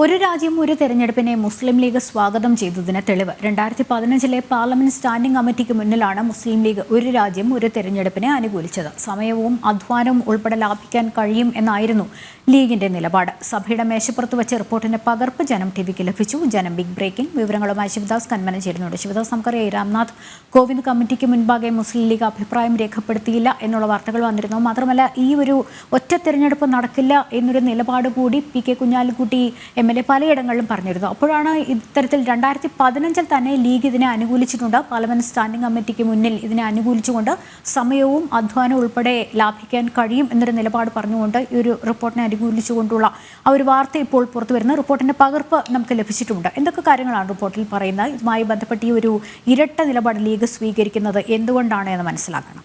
ഒരു രാജ്യം ഒരു തെരഞ്ഞെടുപ്പിനെ മുസ്ലിം ലീഗ് സ്വാഗതം ചെയ്തതിന് തെളിവ്. രണ്ടായിരത്തി പതിനഞ്ചിലെ പാർലമെന്റ് സ്റ്റാൻഡിംഗ് കമ്മിറ്റിക്ക് മുന്നിലാണ് മുസ്ലിം ലീഗ് ഒരു രാജ്യം ഒരു തെരഞ്ഞെടുപ്പിനെ അനുകൂലിച്ചത്. സമയവും അധ്വാനവും ഉൾപ്പെടെ ലാഭിക്കാൻ കഴിയും എന്നായിരുന്നു ലീഗിന്റെ നിലപാട്. സഭയുടെ മേശപ്പുറത്ത് വെച്ച റിപ്പോർട്ടിന്റെ പകർപ്പ് ജനം ടിവിക്ക് ലഭിച്ചു. ജനം ബിഗ് ബ്രേക്കിംഗ് വിവരങ്ങളുമായി ശിവദാസ് കന്മനം ചേരുന്നുണ്ട്. ശിവദാസ് നമുക്കറിയാം രാംനാഥ് കോവിന്ദ് കമ്മിറ്റിക്ക് മുൻപാകെ മുസ്ലിം ലീഗ് അഭിപ്രായം രേഖപ്പെടുത്തിയില്ല എന്നുള്ള വാർത്തകൾ വന്നിരുന്നു. മാത്രമല്ല ഈ ഒരു ഒറ്റ തെരഞ്ഞെടുപ്പ് നടക്കില്ല എന്നൊരു നിലപാട് കൂടി P K Kunhalikutty M. L A പലയിടങ്ങളിലും പറഞ്ഞിരുന്നു. അപ്പോഴാണ് ഇത്തരത്തിൽ രണ്ടായിരത്തി പതിനഞ്ചിൽ തന്നെ ലീഗ് ഇതിനെ അനുകൂലിച്ചിട്ടുണ്ട്. പാർലമെന്റ് സ്റ്റാൻഡിംഗ് കമ്മിറ്റിക്ക് മുന്നിൽ ഇതിനെ അനുകൂലിച്ചുകൊണ്ട് സമയവും അധ്വാനവും ഉൾപ്പെടെ ലാഭിക്കാൻ കഴിയും എന്നൊരു നിലപാട് പറഞ്ഞുകൊണ്ട് ഈ ഒരു റിപ്പോർട്ടിനെ അനുകൂലിച്ചുകൊണ്ടുള്ള ആ ഒരു വാർത്ത ഇപ്പോൾ പുറത്തു വരുന്ന. റിപ്പോർട്ടിന്റെ പകർപ്പ് നമുക്ക് ലഭിച്ചിട്ടുണ്ട്. എന്തൊക്കെ കാര്യങ്ങളാണ് റിപ്പോർട്ടിൽ പറയുന്നത്? ഇതുമായി ബന്ധപ്പെട്ട് ഈ ഒരു ഇരട്ട നിലപാട് ലീഗ് സ്വീകരിക്കുന്നത് എന്തുകൊണ്ടാണ് എന്ന് മനസ്സിലാക്കണം.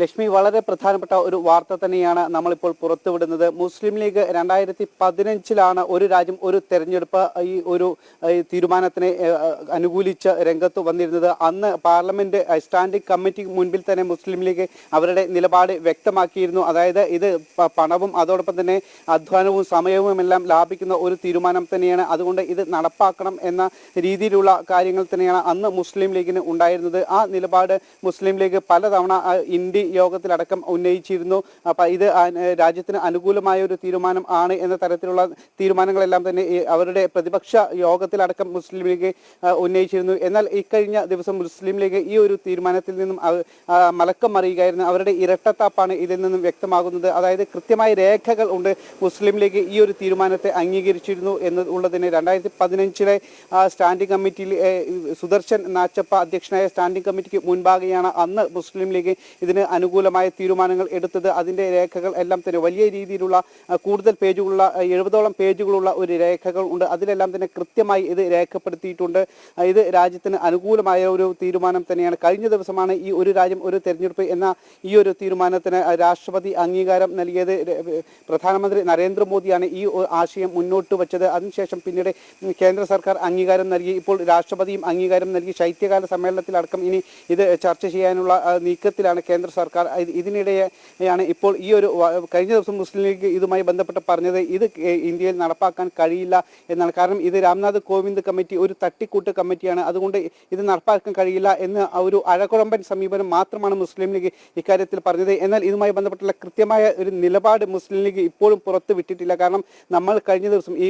ലക്ഷ്മി വളരെ പ്രധാനപ്പെട്ട ഒരു വാർത്ത തന്നെയാണ് നമ്മളിപ്പോൾ പുറത്തുവിടുന്നത്. മുസ്ലിം ലീഗ് രണ്ടായിരത്തി പതിനഞ്ചിലാണ് ഒരു രാജ്യം ഒരു തെരഞ്ഞെടുപ്പ് ഈ ഒരു തീരുമാനത്തിനെ അനുകൂലിച്ച് രംഗത്ത് വന്നിരുന്നത്. അന്ന് പാർലമെന്റ് സ്റ്റാൻഡിംഗ് കമ്മിറ്റി മുൻപിൽ തന്നെ മുസ്ലിം ലീഗ് അവരുടെ നിലപാട് വ്യക്തമാക്കിയിരുന്നു. അതായത് ഇത് പണവും അതോടൊപ്പം തന്നെ അധ്വാനവും സമയവും എല്ലാം ലാഭിക്കുന്ന ഒരു തീരുമാനം തന്നെയാണ്. അതുകൊണ്ട് ഇത് നടപ്പാക്കണം എന്ന രീതിയിലുള്ള കാര്യങ്ങൾ തന്നെയാണ് അന്ന് മുസ്ലിം ലീഗിന് ഉണ്ടായിരുന്നത്. ആ നിലപാട് മുസ്ലിം ലീഗ് പലതവണ ഇന്ത്യ യോഗത്തിലടക്കം ഉന്നയിച്ചിരുന്നു. അപ്പൊ ഇത് രാജ്യത്തിന് അനുകൂലമായ ഒരു തീരുമാനം ആണ് എന്ന തരത്തിലുള്ള തീരുമാനങ്ങളെല്ലാം തന്നെ അവരുടെ പ്രതിപക്ഷ യോഗത്തിലടക്കം മുസ്ലിം ലീഗ് ഉന്നയിച്ചിരുന്നു. എന്നാൽ ഇക്കഴിഞ്ഞ ദിവസം മുസ്ലിം ലീഗ് ഈ ഒരു തീരുമാനത്തിൽ നിന്നും മലക്കം മറിയുകയായിരുന്നു. അവരുടെ ഇരട്ടത്താപ്പാണ് ഇതിൽ നിന്നും വ്യക്തമാകുന്നത്. അതായത് കൃത്യമായ രേഖകൾ ഉണ്ട് മുസ്ലിം ലീഗ് ഈ ഒരു തീരുമാനത്തെ അംഗീകരിച്ചിരുന്നു എന്നുള്ളതിന് രണ്ടായിരത്തി പതിനഞ്ചിലെ സ്റ്റാൻഡിംഗ് കമ്മിറ്റിയിൽ സുദർശൻ നാച്ചപ്പ അധ്യക്ഷനായ സ്റ്റാൻഡിംഗ് കമ്മിറ്റിക്ക് മുൻപാകെയാണ് അന്ന് മുസ്ലിം ലീഗ് ഇതിന് അനുകൂലമായ തീരുമാനങ്ങൾ എടുത്തത്. അതിന്റെ രേഖകൾ എല്ലാം തന്നെ വലിയ രീതിയിലുള്ള കൂടുതൽ പേജുകളുള്ള എഴുപതോളം പേജുകളുള്ള ഒരു രേഖകൾ ഉണ്ട്. അതിലെല്ലാം തന്നെ കൃത്യമായി ഇത് രേഖപ്പെടുത്തിയിട്ടുണ്ട്. ഇത് രാജ്യത്തിന് അനുകൂലമായ ഒരു തീരുമാനം തന്നെയാണ്. കഴിഞ്ഞ ദിവസമാണ് ഈ ഒരു രാജ്യം ഒരു തെരഞ്ഞെടുപ്പ് എന്ന ഈ ഒരു തീരുമാനത്തിന് രാഷ്ട്രപതി അംഗീകാരം നൽകിയത്. പ്രധാനമന്ത്രി നരേന്ദ്രമോദിയാണ് ഈ ആശയം മുന്നോട്ട് വച്ചത്. അതിനുശേഷം പിന്നീട് കേന്ദ്ര സർക്കാർ അംഗീകാരം നൽകി. ഇപ്പോൾ രാഷ്ട്രപതിയും അംഗീകാരം നൽകി. ശൈത്യകാല സമ്മേളനത്തിലടക്കം ഇനി ഇത് ചർച്ച ചെയ്യാനുള്ള നീക്കത്തിലാണ് കേന്ദ്ര സർക്കാർ ഇത് ഇതിനിടെയാണ് ഇപ്പോൾ ഈ ഒരു കഴിഞ്ഞ ദിവസം മുസ്ലിം ലീഗ് ഇതുമായി ബന്ധപ്പെട്ട് പറഞ്ഞത് ഇത് ഇന്ത്യയിൽ നടപ്പാക്കാൻ കഴിയില്ല എന്നാണ്. കാരണം ഇത് രാംനാഥ് കോവിന്ദ് കമ്മിറ്റി ഒരു തട്ടിക്കൂട്ട് കമ്മിറ്റിയാണ്. അതുകൊണ്ട് ഇത് നടപ്പാക്കാൻ കഴിയില്ല എന്ന് ഒരു അഴകുഴമ്പൻ സമീപനം മാത്രമാണ് മുസ്ലിം ലീഗ് ഇക്കാര്യത്തിൽ പറഞ്ഞത്. എന്നാൽ ഇതുമായി ബന്ധപ്പെട്ടുള്ള കൃത്യമായ ഒരു നിലപാട് മുസ്ലിം ലീഗ് ഇപ്പോഴും പുറത്ത് വിട്ടിട്ടില്ല. കാരണം നമ്മൾ കഴിഞ്ഞ ദിവസം ഈ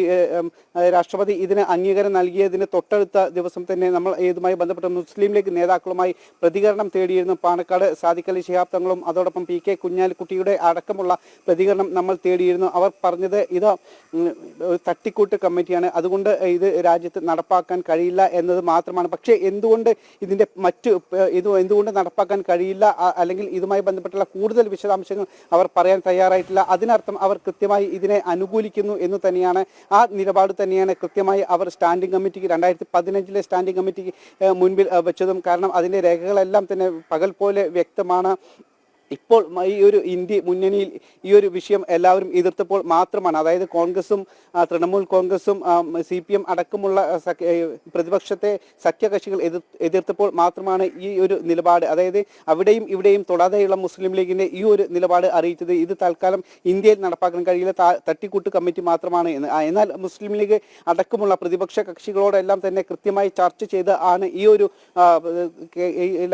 രാഷ്ട്രപതി ഇതിന് അംഗീകാരം നൽകിയതിന് തൊട്ടടുത്ത ദിവസം തന്നെ നമ്മൾ ഇതുമായി ബന്ധപ്പെട്ട മുസ്ലിം ലീഗ് നേതാക്കളുമായി പ്രതികരണം തേടിയിരുന്നു. പാണക്കാട് സാദിഖ് അലി ശിഹാബ് തങ്ങളും അതോടൊപ്പം പി കെ കുഞ്ഞാലിക്കുട്ടിയുടെ അടക്കമുള്ള പ്രതികരണം നമ്മൾ തേടിയിരുന്നു. അവർ പറഞ്ഞത് ഇത് തട്ടിക്കൂട്ട് കമ്മിറ്റിയാണ്. അതുകൊണ്ട് ഇത് രാജ്യത്ത് നടപ്പാക്കാൻ കഴിയില്ല എന്നത് മാത്രമാണ്. പക്ഷേ എന്തുകൊണ്ട് ഇതിന്റെ മറ്റ് ഇത് എന്തുകൊണ്ട് നടപ്പാക്കാൻ കഴിയില്ല അല്ലെങ്കിൽ ഇതുമായി ബന്ധപ്പെട്ടുള്ള കൂടുതൽ വിശദാംശങ്ങൾ അവർ പറയാൻ തയ്യാറായിട്ടില്ല. അതിനർത്ഥം അവർ കൃത്യമായി ഇതിനെ അനുകൂലിക്കുന്നു എന്ന് തന്നെയാണ്. ആ നിലപാട് തന്നെയാണ് കൃത്യമായി അവർ സ്റ്റാൻഡിംഗ് കമ്മിറ്റിക്ക് രണ്ടായിരത്തി പതിനഞ്ചിലെ സ്റ്റാൻഡിംഗ് കമ്മിറ്റിക്ക് മുൻപിൽ വെച്ചതും. കാരണം അതിന്റെ രേഖകളെല്ലാം തന്നെ പകൽ പോലെ വ്യക്തമാണ്. ഇപ്പോൾ ഈ ഒരു ഇന്ത്യ മുന്നണിയിൽ ഈ ഒരു വിഷയം എല്ലാവരും എതിർത്തപ്പോൾ മാത്രമാണ്. അതായത് കോൺഗ്രസും തൃണമൂൽ കോൺഗ്രസും സി പി എം അടക്കമുള്ള പ്രതിപക്ഷത്തെ സഖ്യകക്ഷികൾ എതിർ എതിർത്തപ്പോൾ മാത്രമാണ് ഈ ഒരു നിലപാട്. അതായത് അവിടെയും ഇവിടെയും തൊടാതെയുള്ള മുസ്ലിം ലീഗിന്റെ ഈ ഒരു നിലപാട് അറിയിച്ചത് ഇത് തൽക്കാലം ഇന്ത്യയിൽ നടപ്പാക്കാൻ കഴിയില്ല. തട്ടിക്കൂട്ട് കമ്മിറ്റി മാത്രമാണ് എന്ന്. എന്നാൽ മുസ്ലിം ലീഗ് അടക്കമുള്ള പ്രതിപക്ഷ കക്ഷികളോടെല്ലാം തന്നെ കൃത്യമായി ചർച്ച ചെയ്ത് ആണ് ഈ ഒരു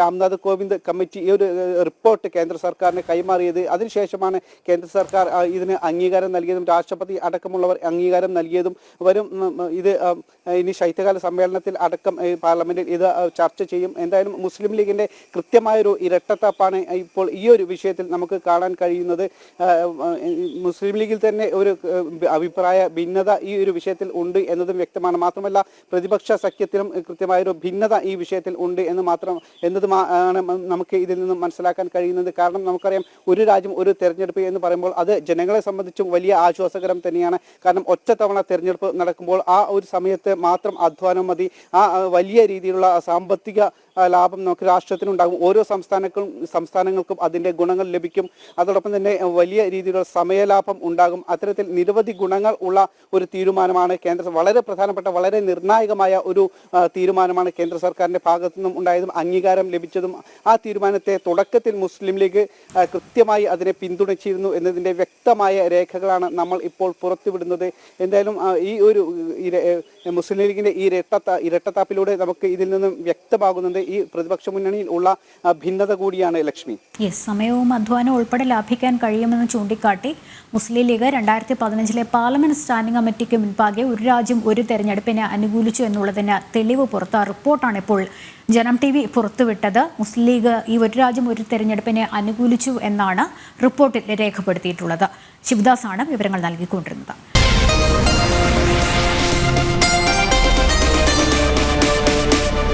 രാംനാഥ് കോവിന്ദ് കമ്മിറ്റി ഈ ഒരു റിപ്പോർട്ട് കേന്ദ്ര സർക്കാരിന് കൈമാറിയത്. അതിനുശേഷമാണ് കേന്ദ്ര സർക്കാർ ഇതിന് അംഗീകാരം നൽകിയതും രാഷ്ട്രപതി അടക്കമുള്ളവർ അംഗീകാരം നൽകിയതും വരും. ഇത് ഇനി ശൈത്യകാല സമ്മേളനത്തിൽ അടക്കം പാർലമെന്റിൽ ഇത് ചർച്ച ചെയ്യും. എന്തായാലും മുസ്ലിം ലീഗിന്റെ കൃത്യമായൊരു ഇരട്ടത്താപ്പാണ് ഇപ്പോൾ ഈ ഒരു വിഷയത്തിൽ നമുക്ക് കാണാൻ കഴിയുന്നത്. മുസ്ലിം ലീഗിൽ തന്നെ ഒരു അഭിപ്രായ ഭിന്നത ഈ ഒരു വിഷയത്തിൽ ഉണ്ട് എന്നതും വ്യക്തമാണ്. മാത്രമല്ല പ്രതിപക്ഷ സഖ്യത്തിലും കൃത്യമായൊരു ഭിന്നത ഈ വിഷയത്തിൽ ഉണ്ട് എന്ന് മാത്രം എന്നത് ആണ് നമുക്ക് ഇതിൽ നിന്നും മനസ്സിലാക്കാൻ കഴിയുന്നത്. കാരണം നമുക്കറിയാം. ഒരു രാജ്യം ഒരു തെരഞ്ഞെടുപ്പ് എന്ന് പറയുമ്പോൾ അത് ജനങ്ങളെ സംബന്ധിച്ചും വലിയ ആശ്വാസകരം തന്നെയാണ്. കാരണം ഒറ്റത്തവണ തെരഞ്ഞെടുപ്പ് നടക്കുമ്പോൾ ആ ഒരു സമയത്ത് മാത്രം അധ്വാനം മതി. ആ വലിയ രീതിയിലുള്ള സാമ്പത്തിക ലാഭം നമുക്ക് രാഷ്ട്രത്തിനുണ്ടാകും. ഓരോ സംസ്ഥാനങ്ങൾക്കും സംസ്ഥാനങ്ങൾക്കും അതിന്റെ ഗുണങ്ങൾ ലഭിക്കും. അതോടൊപ്പം തന്നെ വലിയ രീതിയിലുള്ള സമയലാഭം ഉണ്ടാകും. അത്തരത്തിൽ നിരവധി ഗുണങ്ങൾ ഉള്ള ഒരു തീരുമാനമാണ് കേന്ദ്ര വളരെ പ്രധാനപ്പെട്ട വളരെ നിർണായകമായ ഒരു തീരുമാനമാണ് കേന്ദ്ര സർക്കാരിന്റെ ഭാഗത്തു നിന്നും ഉണ്ടായതും അംഗീകാരം ലഭിച്ചതും ആ തീരുമാനത്തെ തുടക്കത്തിൽ മുസ്ലിം ലീഗ് കൃത്യമായി അതിനെ പിന്തുണച്ചിരുന്നു എന്നതിന്റെ വ്യക്തമായ രേഖകളാണ് നമ്മൾ ഇപ്പോൾ പുറത്തുവിടുന്നത്. എന്തായാലും ഈ ഒരു മുസ്ലിം ലീഗിന്റെ ഈ ഇരട്ടത്ത ഇരട്ടത്താപ്പിലൂടെ നമുക്ക് ഇതിൽ നിന്നും വ്യക്തമാകുന്നത് ഈ പ്രതിപക്ഷ മുന്നണിയിൽ ഉള്ള ഭിന്നത കൂടിയാണ് ലക്ഷ്മി. സമയവും അധ്വാനവും ഉൾപ്പെടെ ലാഭിക്കാൻ കഴിയുമെന്ന് ചൂണ്ടിക്കാട്ടി മുസ്ലിം ലീഗ് രണ്ടായിരത്തി പതിനഞ്ചിലെ പാർലമെന്റ് സ്റ്റാൻഡിംഗ് കമ്മിറ്റിക്ക് മുൻപാകെ ഒരു രാജ്യം ഒരു തെരഞ്ഞെടുപ്പിനെ അനുകൂലിച്ചു എന്നുള്ളതിന് തെളിവ് പുറത്ത റിപ്പോർട്ടാണ് ഇപ്പോൾ ജനം ടി വി പുറത്തുവിട്ടത്. മുസ്ലിം ലീഗ് ഈ ഒരു രാജ്യം ഒരു തെരഞ്ഞെടുപ്പിനെ അനുകൂലിച്ചു എന്നാണ് റിപ്പോർട്ടിൽ രേഖപ്പെടുത്തിയിട്ടുള്ളത്. ശിവദാസാണ് വിവരങ്ങൾ നൽകിക്കൊണ്ടിരുന്നത്.